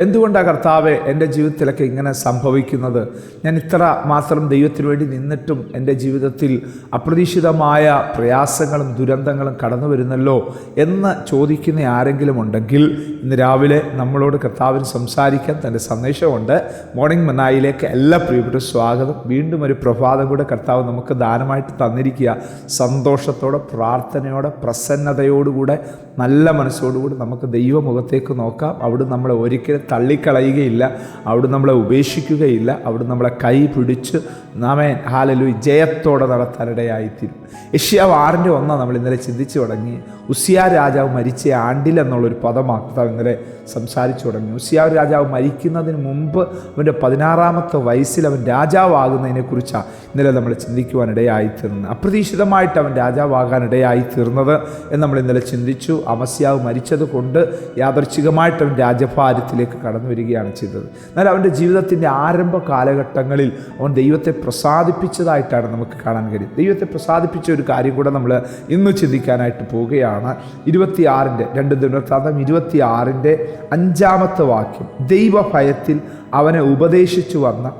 എന്തുകൊണ്ടാണ് കർത്താവ് എന്റെ ജീവിതത്തിലൊക്കെ ഇങ്ങനെ സംഭവിക്കുന്നത്? ഞാൻ ഇത്ര മാത്രം ദൈവത്തിന് വേണ്ടി നിന്നിട്ടും എന്റെ ജീവിതത്തിൽ അപ്രതീക്ഷിതമായ പ്രയാസങ്ങളും ദുരന്തങ്ങളും കടന്നു വരുന്നല്ലോ എന്ന് ചോദിക്കുന്ന ആരെങ്കിലും ഉണ്ടെങ്കിൽ ഇന്ന് രാവിലെ നമ്മളോട് കർത്താവിന് സംസാരിക്കാൻ തന്റെ സന്ദേശമുണ്ട്. മോർണിംഗ് മനായിലേക്ക് എല്ലാ പ്രിയപ്പെട്ട സ്വാഗതം. വീണ്ടും ഒരു പ്രഭാതം കൂടെ കർത്താവ് നമുക്ക് ദാനമായിട്ട് തന്നിരിക്കുക. സന്തോഷത്തോടെ പ്രാർത്ഥനയോടെ പ്രസന്നതയോടുകൂടെ നല്ല മനസ്സോടുകൂടി നമുക്ക് ദൈവമുഖത്തേക്ക് നോക്കാം. അവിടെ നമ്മളെ ഒരിക്കലും തള്ളിക്കളയുകയില്ല. അവിടെ നമ്മളെ ഉപേക്ഷിക്കുകയില്ല. അവിടെ നമ്മളെ കൈ പിടിച്ച് നാമേ ഹാലലു ജയത്തോടെ നടത്താനിടയായിത്തീരും. യഷ്യാവ് ആറിന്റെ ഒന്നാണ് നമ്മൾ ഇന്നലെ ചിന്തിച്ചു തുടങ്ങി. ഉസിയ രാജാവ് മരിച്ച ആണ്ടിൽ എന്നുള്ളൊരു പദമാക്താവ് ഇന്നലെ സംസാരിച്ചു തുടങ്ങി. ഉസിയാവ് രാജാവ് മരിക്കുന്നതിന് മുമ്പ് അവന്റെ പതിനാറാമത്തെ വയസ്സിൽ അവൻ രാജാവാകുന്നതിനെക്കുറിച്ചാണ് ഇന്നലെ നമ്മൾ ചിന്തിക്കുവാനിടയായി തീർന്നത് അപ്രതീക്ഷിതമായിട്ട് അവൻ രാജാവാകാനിടയായി തീർന്നത് എന്ന് നമ്മൾ ഇന്നലെ ചിന്തിച്ചു. അമസ്യാവ് മരിച്ചത് കൊണ്ട് യാദർച്ഛികമായിട്ട് അവൻ രാജഭാരത്തിലേക്ക് കടന്നു വരികയാണ് ചെയ്തത്. എന്നാൽ അവന്റെ ജീവിതത്തിന്റെ ആരംഭ കാലഘട്ടങ്ങളിൽ അവൻ ദൈവത്തെ പ്രസാദിപ്പിച്ചതായിട്ടാണ് നമുക്ക് കാണാൻ കഴിയും ദൈവത്തെ പ്രസാദിപ്പിച്ച ഒരു കാര്യം കൂടെ നമ്മൾ ഇന്ന് ചിന്തിക്കാനായിട്ട് പോവുകയാണ്. ഇരുപത്തിയാറിന്റെ രണ്ട് ദിനത്താന്തം ഇരുപത്തിയാറിന്റെ അഞ്ചാമത്തെ വാക്യം. ദൈവഭയത്തിൽ അവനെ ഉപദേശിച്ചു വന്ന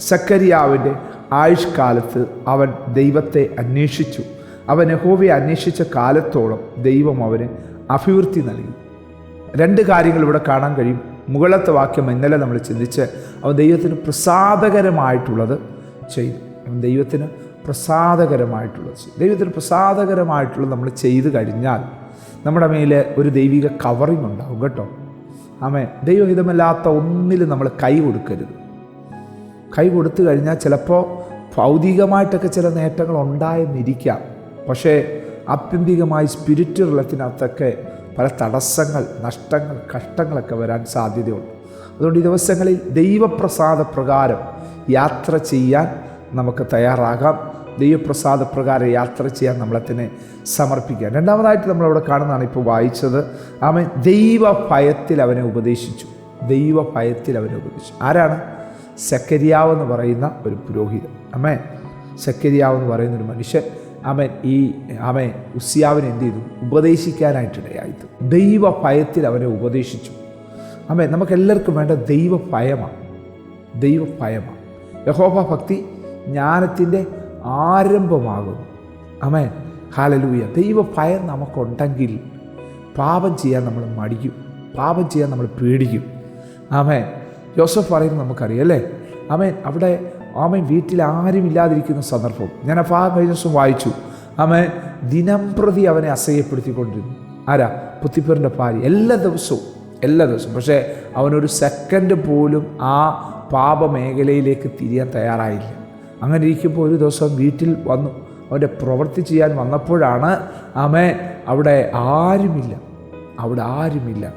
സക്കരിയാവിന്റെ ആയുഷ്കാലത്ത് അവൻ ദൈവത്തെ അന്വേഷിച്ചു. അവൻ യഹോവയെ അന്വേഷിച്ച കാലത്തോളം ദൈവം അവന് അഭിവൃദ്ധി നൽകി. രണ്ട് കാര്യങ്ങൾ ഇവിടെ കാണാൻ കഴിയും. മുകളത്തെ വാക്യം ഇന്നലെ നമ്മൾ ചിന്തിച്ച് അവൻ ദൈവത്തിന് പ്രസാദകരമായിട്ടുള്ളത് ചെയ്തു. അവൻ ദൈവത്തിന് പ്രസാദകരമായിട്ടുള്ളത് ചെയ്തു. ദൈവത്തിന് പ്രസാദകരമായിട്ടുള്ളത് നമ്മൾ ചെയ്തു കഴിഞ്ഞാൽ നമ്മുടെ മേലെ ഒരു ദൈവിക കവറിങ് ഉണ്ടാവും കേട്ടോ. ആമേ ദൈവഹിതമല്ലാത്ത ഒന്നിലും നമ്മൾ കൈ കൊടുക്കരുത്. കൈ കൊടുത്തു കഴിഞ്ഞാൽ ചിലപ്പോൾ ഭൗതികമായിട്ടൊക്കെ ചില നേട്ടങ്ങൾ ഉണ്ടായെന്നിരിക്കാം. പക്ഷേ ആത്യന്തികമായി സ്പിരിച്വലത്തിനകത്തൊക്കെ പല തടസ്സങ്ങൾ നഷ്ടങ്ങൾ കഷ്ടങ്ങളൊക്കെ വരാൻ സാധ്യതയുണ്ട്. അതുകൊണ്ട് ഈ ദിവസങ്ങളിൽ ദൈവപ്രസാദ പ്രകാരം യാത്ര ചെയ്യാൻ നമുക്ക് തയ്യാറാകാം. ദൈവപ്രസാദ പ്രകാരം യാത്ര ചെയ്യാൻ നമ്മളെ തന്നെ സമർപ്പിക്കുക രണ്ടാമതായിട്ട് നമ്മളവിടെ കാണുന്നതാണ് ഇപ്പോൾ വായിച്ചത്. അവൻ ദൈവ ഭയത്തിൽ അവനെ ഉപദേശിച്ചു. ദൈവ ഭയത്തിൽ അവനെ ഉപദേശിച്ചു. ആരാണ്? സെക്കരിയാവ് എന്ന് പറയുന്ന ഒരു പുരോഹിതൻ. അമ്മേ സെക്കരിയാവ് എന്ന് പറയുന്ന ഒരു മനുഷ്യൻ അവൻ ഈ അവൻ ഉസിയാവിനെ എന്ത് ചെയ്തു? ഉപദേശിക്കാനായിട്ടിടയായിത്തു ദൈവ ഭയത്തിൽ അവനെ ഉപദേശിച്ചു. അവൻ നമുക്കെല്ലാവർക്കും വേണ്ട ദൈവ ഭയമാണ് ദൈവ ഭയമാണ് യഹോഭ ഭക്തി ജ്ഞാനത്തിന്റെ ആരംഭമാകുന്നു. അവൻ ഹാലലൂയ. ദൈവ ഭയം നമുക്കുണ്ടെങ്കിൽ പാപം ചെയ്യാൻ നമ്മൾ മടിക്കും. പാപം ചെയ്യാൻ നമ്മൾ പേടിക്കും. അവൻ ജോസഫ് പറയുന്നത് നമുക്കറിയാം അല്ലേ? ആമേൻ. അവിടെ ആമേൻ വീട്ടിൽ ആരും ഇല്ലാതിരിക്കുന്ന സന്ദർഭം. ഞാൻ ആ ഭാഗം കഴിഞ്ഞ ദിവസം വായിച്ചു. ആമൻ ദിനം പ്രതി അവനെ അസഹ്യപ്പെടുത്തിക്കൊണ്ടിരുന്നു. ആരാ? പുത്തിപ്പേറിന്റെ ഭാര്യ. എല്ലാ ദിവസവും എല്ലാ ദിവസവും. പക്ഷേ അവനൊരു സെക്കൻഡ് പോലും ആ പാപമേഖലയിലേക്ക് തിരിയാൻ തയ്യാറായില്ല. അങ്ങനെ ഇരിക്കുമ്പോൾ ഒരു ദിവസം വീട്ടിൽ വന്നു. അവന്റെ പ്രവൃത്തി ചെയ്യാൻ വന്നപ്പോഴാണ് ആമേ അവിടെ ആരുമില്ല. അവിടെ ആരുമില്ല.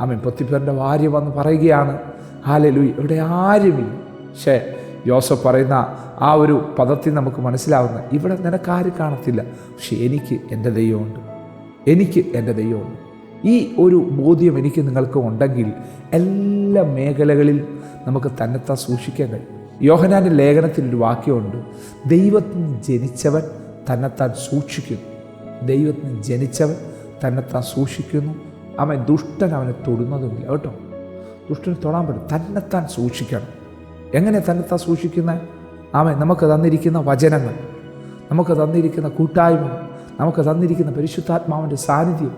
ആമൻ പൊത്തിപ്പേറിന്റെ ഭാര്യ വന്ന് പറയുകയാണ് ഹാലലു ഇവിടെ ആരുമില്ല. പക്ഷേ ജോസഫ് പറയുന്ന ആ ഒരു പദത്തിൽ നമുക്ക് മനസ്സിലാവുന്ന ഇവിടെ നിനക്കാരും കാണത്തില്ല? പക്ഷെ എനിക്ക് എന്റെ ദൈവമുണ്ട്. എനിക്ക് എന്റെ ദൈവമുണ്ട്. ഈ ഒരു ബോധ്യം എനിക്ക് നിങ്ങൾക്ക് ഉണ്ടെങ്കിൽ എല്ലാ മേഖലകളിൽ നമുക്ക് തന്നെത്താൻ സൂക്ഷിക്കാൻ കഴിയും. യോഹനാന്റെ ലേഖനത്തിൽ ഒരു വാക്യമുണ്ട്. ദൈവത്തിന് ജനിച്ചവൻ തന്നെത്താൻ സൂക്ഷിക്കുന്നു. ദൈവത്തിന് ജനിച്ചവൻ തന്നെത്താൻ സൂക്ഷിക്കുന്നു. അവൻ ദുഷ്ടൻ അവനെ തൊടുന്നതുമില്ല. കേട്ടോ? ദുഷ്ടന് തൊടാൻ പറ്റും തന്നെത്താൻ സൂക്ഷിക്കണം. എങ്ങനെ തന്നെത്ത സൂക്ഷിക്കുന്ന? അവൻ നമുക്ക് തന്നിരിക്കുന്ന വചനങ്ങൾ നമുക്ക് തന്നിരിക്കുന്ന കൂട്ടായ്മ നമുക്ക് തന്നിരിക്കുന്ന പരിശുദ്ധാത്മാവിന്റെ സാന്നിധ്യം.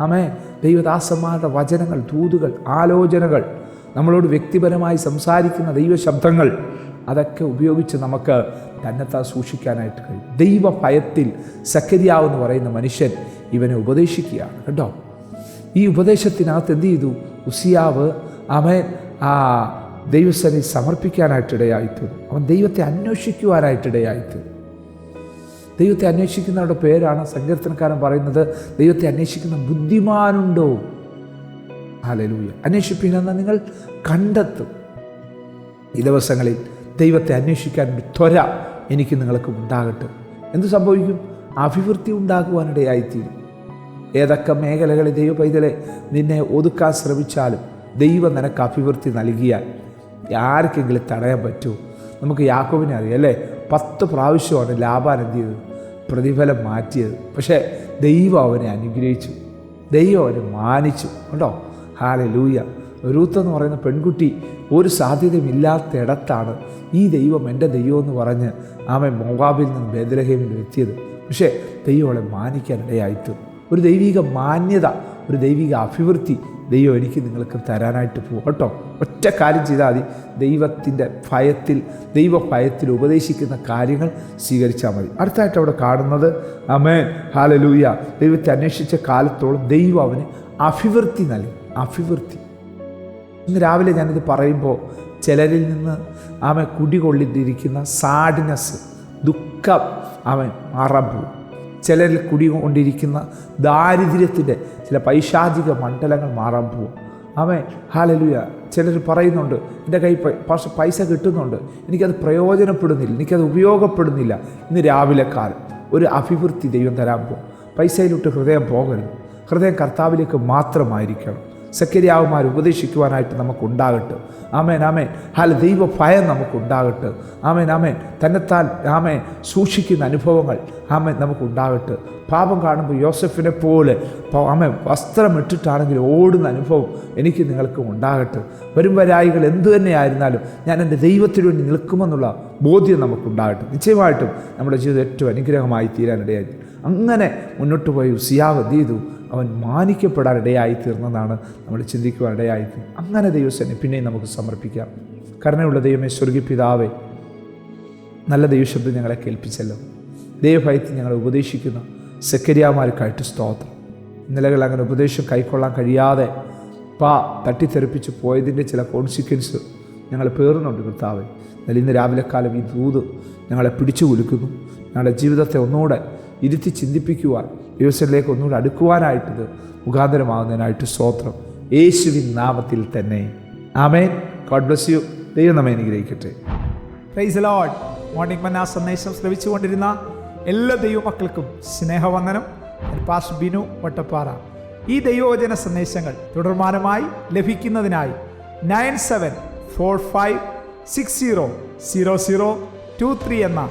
ആമേ ദൈവദാസന്മാരുടെ വചനങ്ങൾ ദൂതുകൾ ആലോചനകൾ നമ്മളോട് വ്യക്തിപരമായി സംസാരിക്കുന്ന ദൈവശബ്ദങ്ങൾ അതൊക്കെ ഉപയോഗിച്ച് നമുക്ക് തന്നെത്താൻ സൂക്ഷിക്കാനായിട്ട് കഴിയും. ദൈവ ഭയത്തിൽ സക്കരിയാവെന്ന് പറയുന്ന മനുഷ്യൻ ഇവനെ ഉപദേശിക്കുകയാണ് കേട്ടോ? ഈ ഉപദേശത്തിനകത്ത് എന്ത് ചെയ്തു? ഉസിയാവ് അവൻ ആ ദൈവസനെ സമർപ്പിക്കാനായിട്ടിടയായിത്തീർന്നു. അവൻ ദൈവത്തെ അന്വേഷിക്കുവാനായിട്ടിടയായിത്തീർന്നു. ദൈവത്തെ അന്വേഷിക്കുന്നവരുടെ പേരാണ് സങ്കീർത്തനക്കാരൻ പറയുന്നത് ദൈവത്തെ അന്വേഷിക്കുന്ന ബുദ്ധിമാനുണ്ടോ? ഹാലലൂയ അന്വേഷിപ്പിക്കുന്ന നിങ്ങൾ കണ്ടെത്തും. ഈ ദിവസങ്ങളിൽ ദൈവത്തെ അന്വേഷിക്കാൻ ഒരു ത്വര എനിക്ക് നിങ്ങൾക്ക് ഉണ്ടാകട്ടെ. എന്ത് സംഭവിക്കും? അഭിവൃദ്ധി ഉണ്ടാകുവാനിടയായിത്തീരും. ഏതൊക്കെ മേഖലകളിൽ ദൈവ പൈതലെ നിന്നെ ഒതുക്കാൻ ശ്രമിച്ചാലും ദൈവം നിനക്ക് അഭിവൃദ്ധി നൽകിയാൽ ആർക്കെങ്കിലും തടയാൻ പറ്റുമോ നമുക്ക് യാക്കോബിനെ അറിയാം അല്ലേ? പത്ത് പ്രാവശ്യമാണ് ലാഭം എന്ത് ചെയ്തത്? പ്രതിഫലം മാറ്റിയത്. പക്ഷേ ദൈവം അവനെ അനുഗ്രഹിച്ചു. ദൈവം അവനെ മാനിച്ചു. കേട്ടോ ഹാലെ ലൂയ റൂത്ത് എന്ന് പറയുന്ന പെൺകുട്ടി ഒരു സാധ്യതയുമില്ലാത്ത ഇടത്താണ് ഈ ദൈവം എന്റെ ദൈവം എന്ന് പറഞ്ഞ് ആമെ മോവാബിൽ നിന്ന് ബേദലഹേമിൽ എത്തിയത്. പക്ഷേ ദൈവം അവളെ മാനിക്കാനിടയായിട്ടു ഒരു ദൈവിക മാന്യത ഒരു ദൈവിക അഭിവൃദ്ധി ദൈവം എനിക്ക് നിങ്ങൾക്ക് തരാനായിട്ട് പോകും കേട്ടോ? ഒറ്റ കാര്യം ചെയ്താൽ മതി. ദൈവത്തിന്റെ ഭയത്തിൽ ദൈവ ഭയത്തിൽ ഉപദേശിക്കുന്ന കാര്യങ്ങൾ സ്വീകരിച്ചാൽ മതി. അടുത്തായിട്ട് അവിടെ കാണുന്നത് അമേൻ ഹാലലൂയ ദൈവത്തെ അന്വേഷിച്ച കാലത്തോളം ദൈവം അവന് അഭിവൃദ്ധി നൽകി. അഭിവൃദ്ധി. ഇന്ന് രാവിലെ ഞാനിത് പറയുമ്പോൾ ചിലരിൽ നിന്ന് അവൻ കുടികൊള്ളിട്ടിരിക്കുന്ന സാഡ്നെസ് ദുഃഖം അവൻ പോകും ചിലരിൽ കുടികൊണ്ടിരിക്കുന്ന ദാരിദ്ര്യത്തിന്റെ ചില പൈശാചിക മണ്ഡലങ്ങൾ മാറാൻ പോകും അവൻ ഹാലലുയ ചിലർ പറയുന്നുണ്ട് എന്റെ കൈ പക്ഷെ പൈസ കിട്ടുന്നുണ്ട്. എനിക്കത് പ്രയോജനപ്പെടുന്നില്ല. എനിക്കത് ഉപയോഗപ്പെടുന്നില്ല. ഇന്ന് രാവിലെ കാലം ഒരു അഭിവൃദ്ധി ദൈവം തരാൻ പോകും പൈസയിലോട്ട് ഹൃദയം പോകരുത്. ഹൃദയം കർത്താവിലേക്ക് മാത്രമായിരിക്കണം. സക്കരിയാവുമാർ ഉപദേശിക്കുവാനായിട്ട് നമുക്കുണ്ടാകട്ടെ. ആമേൻ ആമേൻ. ഹാല ദൈവ ഭയം നമുക്കുണ്ടാകട്ടെ. ആമേൻ ആമേൻ. തന്നെത്താൽ ആമേൻ സൂക്ഷിക്കുന്ന അനുഭവങ്ങൾ ആമേൻ നമുക്കുണ്ടാകട്ടെ. പാപം കാണുമ്പോൾ യോസഫിനെ പോലെ ആമേ വസ്ത്രമിട്ടിട്ടാണെങ്കിൽ വസ്ത്രം ഓടുന്ന അനുഭവം എനിക്ക് നിങ്ങൾക്കും ഉണ്ടാകട്ടെ. വരും വരായികൾ എന്തു തന്നെയായിരുന്നാലും ഞാൻ എന്റെ ദൈവത്തിന് വേണ്ടി നിൽക്കുമെന്നുള്ള ബോധ്യം നമുക്കുണ്ടാകട്ടെ. നിശ്ചയമായിട്ടും നമ്മുടെ ജീവിതം ഏറ്റവും അനുഗ്രഹമായി തീരാനിടയായി. അങ്ങനെ മുന്നോട്ട് പോയ ഉസിയാവ് എന്ത് ചെയ്തു? അവൻ മാനിക്കപ്പെടാൻ ഇടയായി തീർന്നതാണ് നമ്മൾ ചിന്തിക്കുവാൻ ഇടയായി അങ്ങനെ ദൈവസേനെ പിന്നെയും നമുക്ക് സമർപ്പിക്കാം. കരുണയുള്ള ദൈവമേ സ്വർഗി പിതാവേ നല്ല ദൈവശബ്ദം ഞങ്ങളെ കേൾപ്പിച്ചല്ലോ. ദൈവഭയത്തിൽ ഞങ്ങളെ ഉപദേശിക്കുന്ന. സെക്കരിയാമാർക്കായിട്ട് സ്തോത്രം. നിലകൾ അങ്ങനെ ഉപദേശം കൈക്കൊള്ളാൻ കഴിയാതെ പാ തട്ടിത്തെറിപ്പിച്ച് പോയതിന്റെ ചില കോൺസിക്വൻസ് ഞങ്ങൾ പേറുന്നുണ്ട് കർത്താവ്. എന്നാൽ ഇന്ന് രാവിലെ കാലം ഈ ദൂത് ഞങ്ങളെ പിടിച്ചു കുലുക്കുന്നു. ഞങ്ങളുടെ ജീവിതത്തെ ഒന്നുകൂടെ ഇരുത്തി ചിന്തിപ്പിക്കുവാൻ ദിവസത്തിലേക്ക് ഒന്നുകൂടെ അടുക്കുവാനായിട്ടത് മുഖാന്തരമാകുന്നതിനായിട്ട് സ്തോത്രം. യേശുവിൻ നാമത്തിൽ തന്നെ. ആമേൻ. ഗോഡ് ബ്ലസ് യു ദൈവം നമ്മെ അനുഗ്രഹിക്കട്ടെ. പ്രൈസ് ലോഡ് മോർണിംഗ് മന്ന സന്ദേശം ശ്രവിച്ചുകൊണ്ടിരുന്ന എല്ലാ ദൈവമക്കൾക്കും സ്നേഹവന്ദനം. പാസ് ബിനു വട്ടപ്പാറ. ഈ ദൈവവചന സന്ദേശങ്ങൾ തുടർമാനമായി ലഭിക്കുന്നതിനായി nine seven four five six zero zero zero two three എന്ന